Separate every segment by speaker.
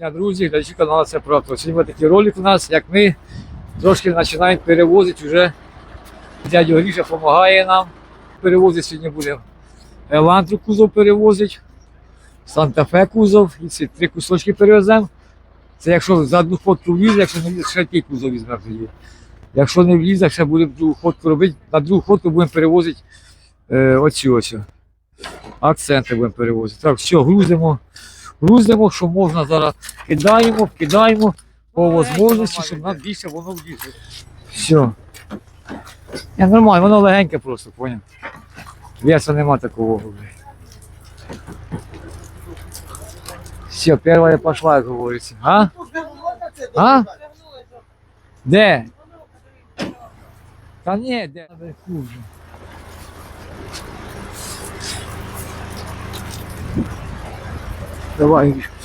Speaker 1: дня, друзі, глядачі каналу це правда. Сьогодні такий ролик у нас, як ми трошки починаємо перевозити вже. Дядя Гріша допомагає нам. Перевозити сьогодні будемо. Елантру кузов перевозить, Санта-Фе кузов, і ці три кусочки перевеземо. Це якщо за одну ходку влізе, якщо не влізе, ще який кузов візьмемо тоді. Якщо не влізе, ще будемо другу ходку робити. На другу ходку будемо перевозити е, оці ось. Акценти будемо перевозити. Так, все, грузимо. Грузимо, що можна зараз. Кидаємо, кидаємо по можливості, щоб нам більше воно влізло. Все. Я нормально, воно легеньке просто, поняв. Веса нема такого. Все, перша пошла, як говориться. А? А? Де? Та ні, де? Хуже. Давай. Гриш.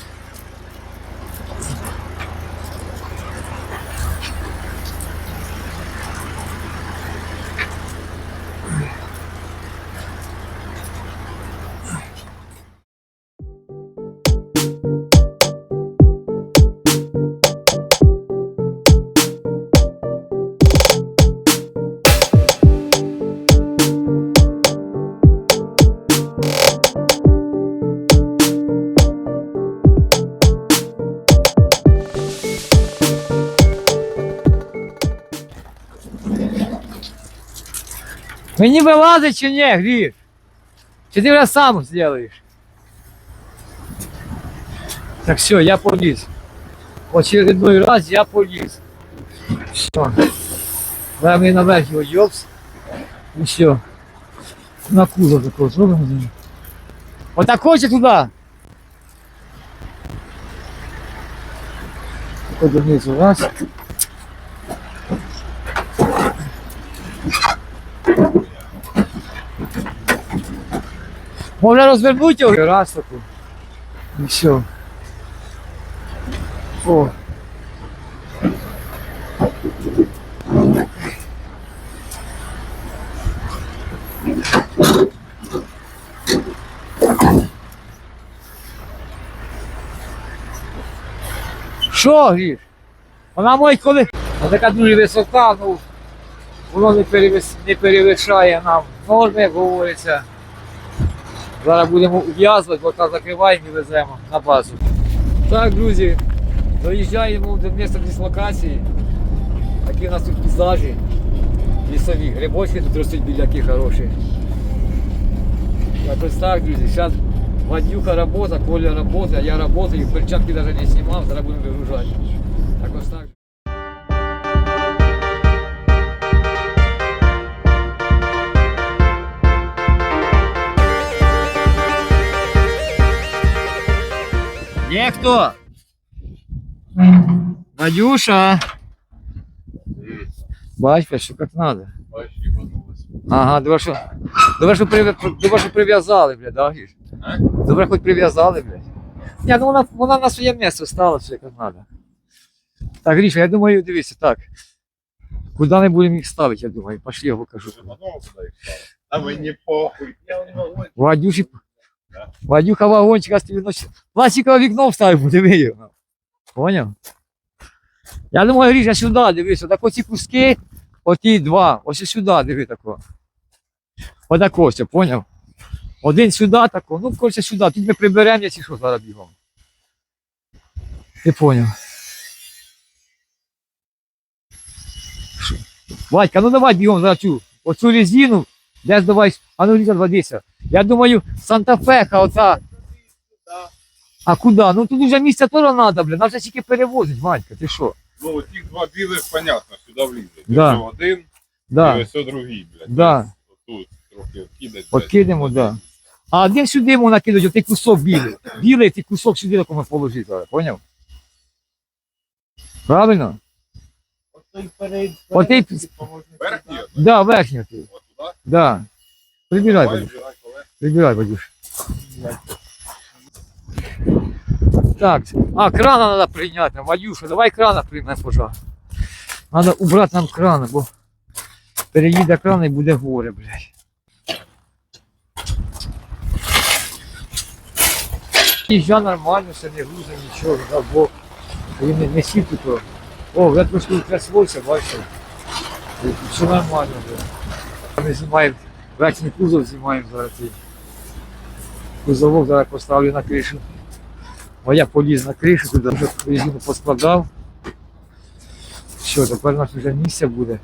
Speaker 1: Мені вилазить чи ні, Гріш? Чи ти вже сам зробиш? Так все, я поліз. Очередной раз я поліз. Все. Дай мені наверх його йопс. І все. На кузов такого зробимо. Отак хоче туди. Так, донизу раз. Може розвернути його? Раз таку. І все. О. Що, Гріш? Вона може коли. Вона така дуже висока, ну воно не, перевищає нам норми, як говориться. Зараз будемо ув'язувати, бо там закриваємо і веземо на базу. Так, друзі, доїжджаємо до місця дислокації. Такі у нас тут пейзажі лісові. Грибочки тут ростуть біляки хороші. Якось так, друзі. Зараз Вадюха робота, Коля робота, я работаю, перчатки навіть не знімав, зараз будемо вигружати. Так ось так. Є хто? Надюша. Бачиш, що як надо. Ага, добре, що, добре, що, прив'я- добре, що прив'язали, блядь, да, Гріш? Добре, хоч прив'язали, блядь. Ні, ну вона, вона на своє місце стала, все як надо. Так, Гріша, я думаю, дивіться, так. Куди не будемо їх ставити, я думаю, пошли, я покажу.
Speaker 2: А похуй. Я не можу.
Speaker 1: Вадюші, Вадюха вагончик, а тобі. Пластикове вікно вставив, диви його. Поняв? Я думаю, Гріша, сюди дивися, так оці куски, оті два, ось сюди, диви тако. Отак ось, поняв? Один сюди тако, ну, коротше, сюди, тут ми приберемо, якщо що зараз бігом. Ти поняв. Що? Вадька, ну давай бігом зараз цю, оцю резину, десь давай, а ну Ліза, водися. Я думаю, Санта-Феха оця. А куди? Ну тут вже місця теж треба, блін. Нам вже тільки перевозить, Вадька, ти що?
Speaker 2: Ну, ті два білих, понятно, сюди влізуть.
Speaker 1: Да.
Speaker 2: Ось один,
Speaker 1: Да,
Speaker 2: і ось другий, блядь.
Speaker 1: Да.
Speaker 2: Тут трохи відкидать.
Speaker 1: от кинемо, да. А один сюди йому накидуть, отей кусок білий. Білий ти кусок сюди такому положити, зараз, поняв? Правильно? Отей,
Speaker 2: Верхній,
Speaker 1: да, верхній ти. Да. Прибирай,
Speaker 2: Давай, коли.
Speaker 1: Прибирай, Вадюш. Так, а, крана надо прийняти. Вадюша, давай крана приймемо, пожалуйста. Надо убрати нам крана, бо переїде кран і буде горе, блядь. Їжджа нормально, все не груза, нічого, да, бо він не, не сів тут. о. Вже трошки утряслося, бачите. Все нормально вже. Ми знімаємо, верхній кузов знімаємо зараз. Кузовок зараз поставлю на кришу. Бо я поліз на кришу, туди вже резину поскладав. Все, тепер у нас вже місце буде.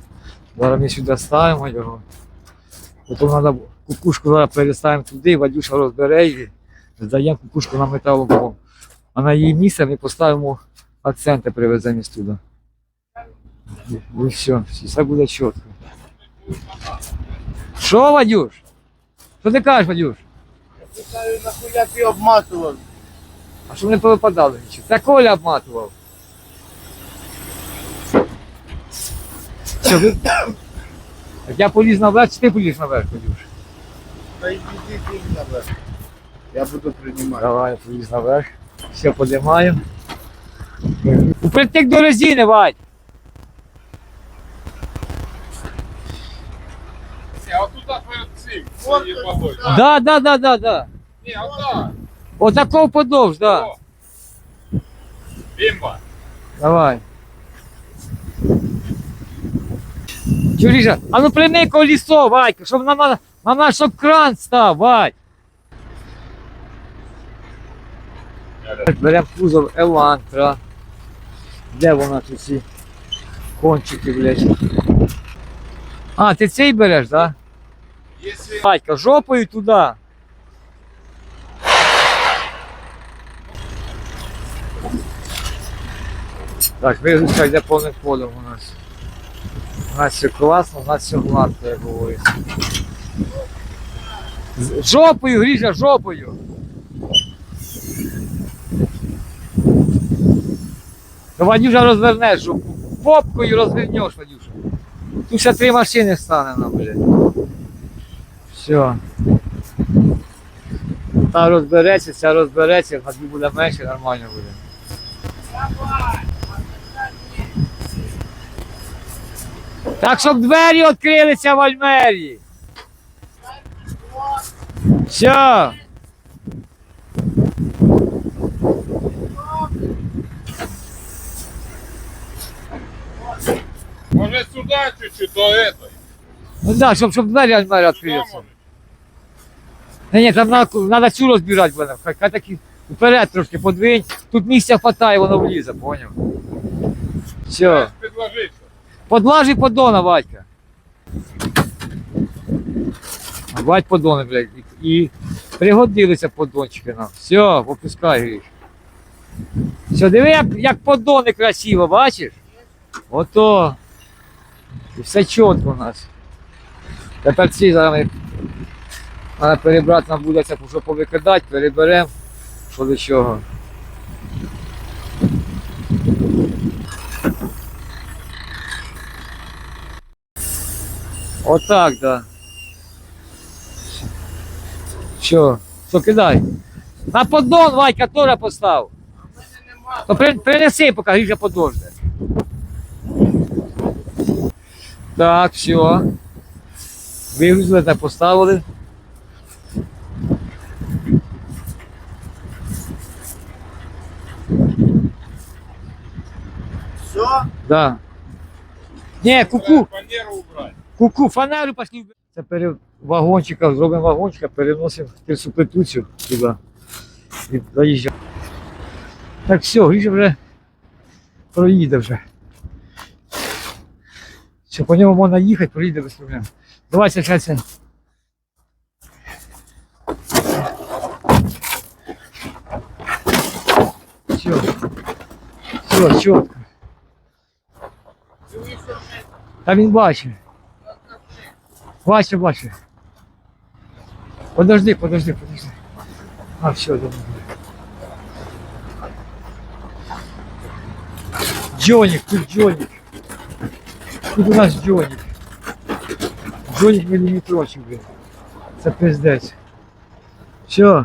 Speaker 1: Зараз ми сюди ставимо його. Потім треба кукушку зараз переставимо туди, Вадюша розбере її, здаємо кукушку на металобом. А на її місце ми поставимо акценти, привеземо туди. І все, все буде чітко. Що, Вадюш? Що ти кажеш, Вадюш?
Speaker 2: Я Питаю, нахуя ти обматував?
Speaker 1: А що не повипадало нічого? Та Коля обматував. Що, ви... Так я поліз наверх, чи ти поліз наверх, Вадюш?
Speaker 2: Та йди ти наверх. Я буду приймати.
Speaker 1: Давай, я поліз наверх. Все подимаємо. Упритик до резини, Вадь! Да, да, да, да, да.
Speaker 3: Ні, отак.
Speaker 1: Отаков подовж, да.
Speaker 3: О.
Speaker 1: Давай. Чуріша, а ну прийми колесо, Вадька, щоб на, на, на наш щоб кран став, Вадь. Беремо кузов Елантра. Де вона тут ці кончики, блядь? А, ти цей береш, так? Да? Вадька, жопою туди. Так, вигрузка йде повним ходом у нас. У нас все класно, у нас все гладко, як говориться. Жопою, Гріша, жопою. То Вадюша розвернеш жопу. Попкою розвернеш, Вадюша. Тут ще три машини стане нам, блядь. Все. Та розбереться, ця розбереться, на дві буде менше, нормально буде. Так, щоб двері відкрилися в Альмері. Все.
Speaker 3: може сюди чуть-чуть до этого.
Speaker 1: Ну да, щоб, щоб двері Альмері відкрилися. Ні, ні, там треба цю розбирати буде. Хай, хай таки вперед трошки подвинь. Тут місця хватає, воно влізе, поняв? Все. Подлажи поддона, Вадька. А Вадь поддони, блядь. І, пригодилися поддончики нам. Все, опускай гріш. Все, диви, як, як поддони красиво, бачиш? Ото. І все чітко у нас. Тепер ці зараз треба перебрати, нам буде це що повикидати, переберемо, що до чого. Отак, да. Що? Що кидай? На поддон, Вадька, теж постав. То при, принеси, поки Гріша подожде. Так, все. Вигрузили та поставили. Да. Не, куку.
Speaker 3: Фанеру убрати.
Speaker 1: Куку, фанеру пошли. Це пере... вагончика, зробимо вагончика, переносимо трясу плетуцю туди. І заїжджаємо. Так все, Гріша вже проїде вже. Все, по ньому можна їхати, проїде без проблем. Давай зараз. це. Все. Все, чітко. Та він бачить. Бачу, бачу. Подожди, подожди, подожди. А, все, добре. Джонік, тут Джонік. Тут у нас Джонік. Джонік міліметрочок, блін. Це пиздець. Все.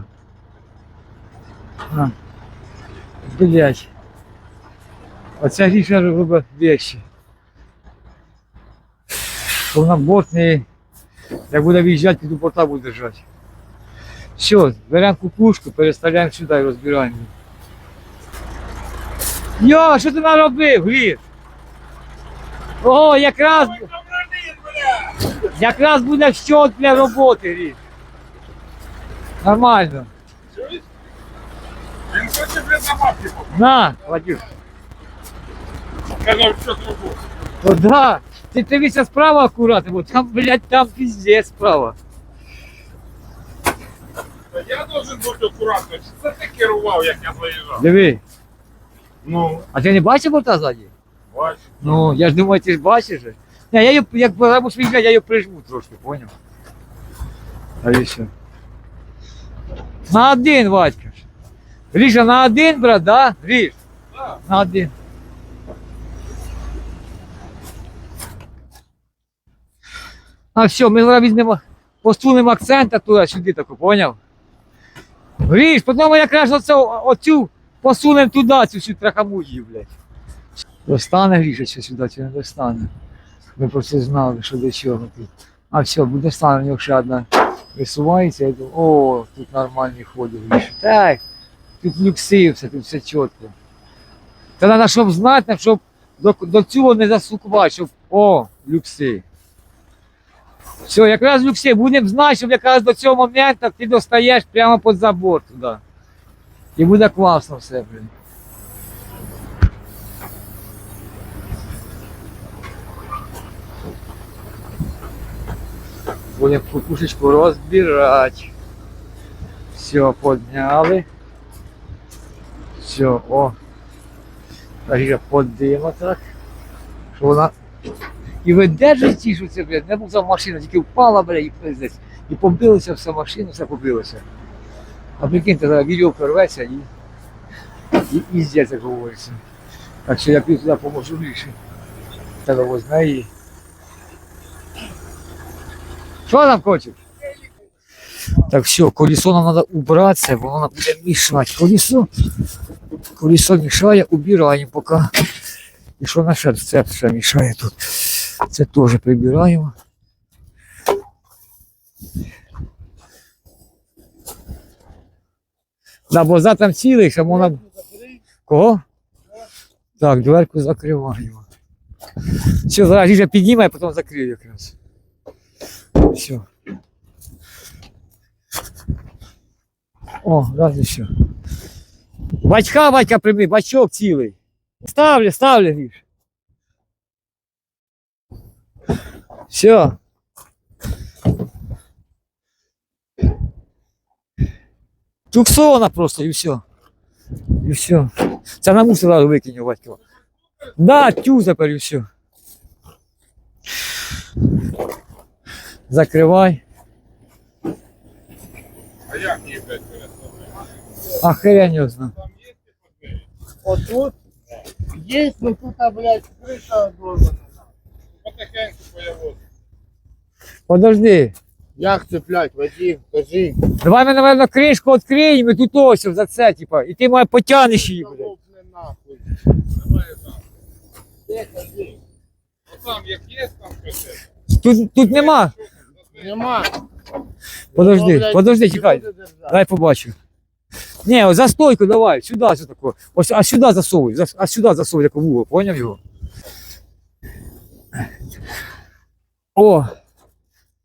Speaker 1: А. Блять. Оця ріша робить вещи. Не, як буде виїжджати, під порта буде держати. Все, беремо кукушку, переставляємо сюди і розбираємо. Йо, що ти наробив, Гліб? О, якраз, якраз буде щот для роботи, Гліб. Нормально.
Speaker 3: Він хоче, блядь, на бабки
Speaker 1: На, Вадюш.
Speaker 3: Казав, що зробив.
Speaker 1: О, да. Ти дивися справа акуратно, бо там, блядь, там піздець справа.
Speaker 3: Та Я должен бути акуратно. Чи це ти керував, як я заїжджав?
Speaker 1: Диви.
Speaker 3: Ну,
Speaker 1: А ти не бачив борта ззаді?
Speaker 3: бач.
Speaker 1: Ну, я ж думаю, ти ж бачиш. же. Не, я її, як беремо свій я її прижму трошки, поняв? А і все. На один, Вадька. ж. Гріша, на один, брат, да? Гріш?
Speaker 3: Да.
Speaker 1: На один. А все, ми зараз візьмемо, посунемо акцента туди, сюди таку, поняв? Гріш, потім якраз оце, оцю посунемо туди, цю всю трахамудію, блядь. Достане Гріша ще сюди, чи не достане. Ми просто знали, що до чого тут. А все, буде стане, у нього ще одна висувається, я думаю, о, тут нормальні ходи Гріша. Так, тут люкси все, тут все чітко. Та треба, щоб знати, щоб до, до цього не засукувати, щоб о, люкси. Все, якраз люкси, будемо знати, щоб якраз до цього моменту ти достаєш прямо під забор туди. І буде класно все, блін. Будемо кукушечку розбирати. Все, подняли. Все, о. Ріжа подимо так. Що вона. І видержить ті, що це, блядь, не був машина, тільки впала, блядь, і пиздець. І побилося все машину, все побилося. А прикиньте, зараз відео порветься і, і, і здесь, як говориться. Так що я піду туди поможу більше. Тебе возьме її. Що там хочеш? Так, все, колесо нам треба убратися, бо воно буде мішати. Колесо, колесо мішає, убираємо поки. І що наше це ще мішає тут. Це теж прибираємо. Да, бо за там цілий, щоб вона. Кого? Так, дверку закриваємо. Все, зараз Ліжа підніме, а потім закрию якраз. Все. О, раз все. Батька, батька прийми, бачок цілий. Ставлю, ставлю, Гріш. Все. Туксона просто і все. І все. Це на мусор зараз викинь, батько. Да, тю тепер і все. Закривай.
Speaker 3: А як її, блядь, переставляти?
Speaker 1: А хрен його знає.
Speaker 3: Там є ті двері?
Speaker 2: Отут є, ну тут, а, блядь, криша должна.
Speaker 3: Потихеньку появилось.
Speaker 1: Подожди.
Speaker 2: Як цеплять, Вадим, кажи.
Speaker 1: Давай ми, напевно, кришку відкриємо і тут ось за це, типа, і ти мене потягнеш її, блядь.
Speaker 2: Лопне нахуй.
Speaker 3: Давай там.
Speaker 2: Де, кажи?
Speaker 3: Отам як є, там щось.
Speaker 1: Тут, тут нема.
Speaker 2: Нема.
Speaker 1: Подожди,
Speaker 2: Ну, блядь,
Speaker 1: подожди, чекай.
Speaker 2: буде держати.
Speaker 1: Дай побачу. Ні, ось за стойку давай, сюди, таке. Ось, а сюди засовуй, зас- а сюди засовуй, як в угол, поняв його? О!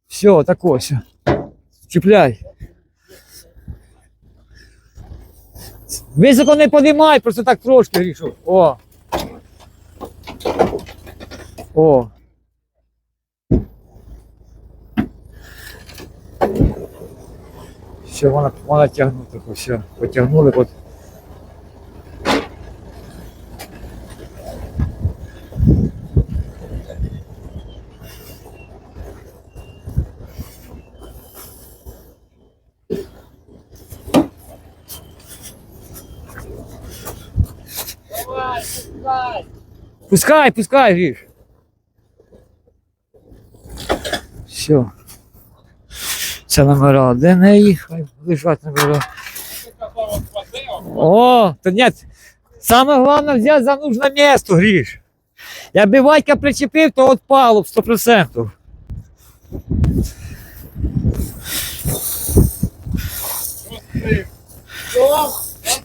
Speaker 1: Все, так ось. Чіпляй. Високо не подимай, просто так трошки грішу. О. О. Все, вона, вона тягнути, все, потягнули, от.
Speaker 2: Пускай,
Speaker 1: пускай, Гриш. Все. Це номера. Де неї? Хай лежать номера. О, то нет. Саме головне взяти за нужне місто, Гриш. Якби Вадька причепив, то відпало б 100%.
Speaker 3: Ти.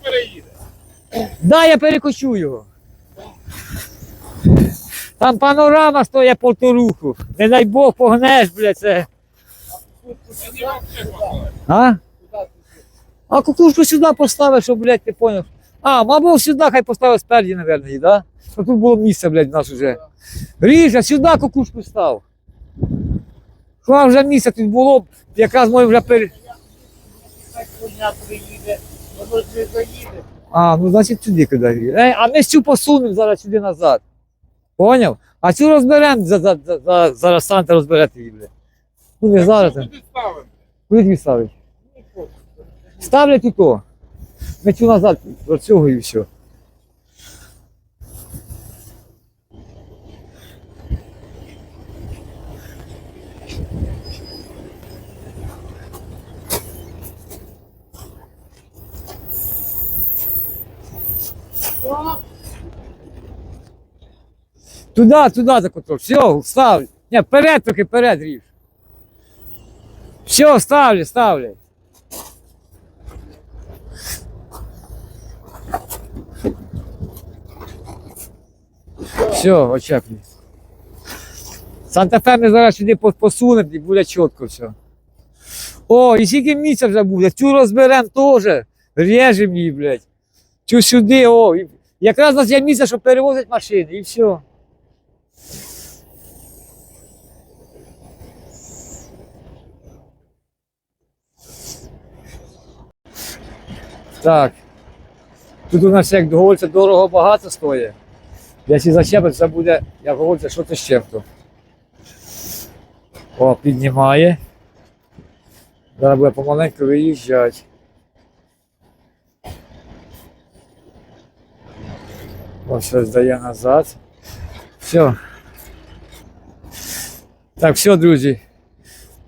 Speaker 3: Переїде.
Speaker 1: Да, я перекочу його. Там панорама стоїть полторуху. Не дай Бог погнеш, блядь, це. А? А кукушку сюди поставив, щоб, блядь, ти поняв. А, мабуть, сюди хай поставив спереді, мабуть, її, да? Щоб тут було місце, блядь, у нас уже. Ріжа, сюди кукушку став. Що вже місце тут було, якраз ми вже
Speaker 2: заїде.
Speaker 1: А, ну значить сюди кидай. Е, а ми цю посунемо зараз сюди назад. Поняв? А цю розберемо, за, за, за, за, зараз станете розберете її, бля. Ну не зараз.
Speaker 3: Куди
Speaker 1: тобі ставить? Ставлять і то. Ми цю назад до цього і все. Туда, туда за куток. Все, став. Ні, вперед трохи, вперед ріж. Все, ставлю, ставлю. Все, очеплюй. Санта-Фе ми зараз сюди по- посунемо і буде чітко все. О, і скільки місця вже буде. Цю розберемо теж. Режемо її, блядь. Цю сюди, о. Якраз у нас є місце, щоб перевозити машини, і все. Так. Тут у нас, як говориться, дорого багато стоїть. Якщо зачепить, це буде, як говориться, що це щепто. О, піднімає. Зараз буде помаленьку виїжджати. Ось щось дає назад. Все. Так, все, друзі.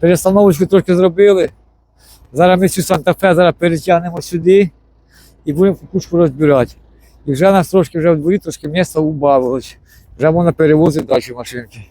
Speaker 1: Перестановочку трохи зробили. Зараз ми цю Санта-Фе зараз перетягнемо сюди і будемо кукушку розбирати. І вже нас трошки вже в трошки місця убавилось. Вже можна перевозити далі машинки.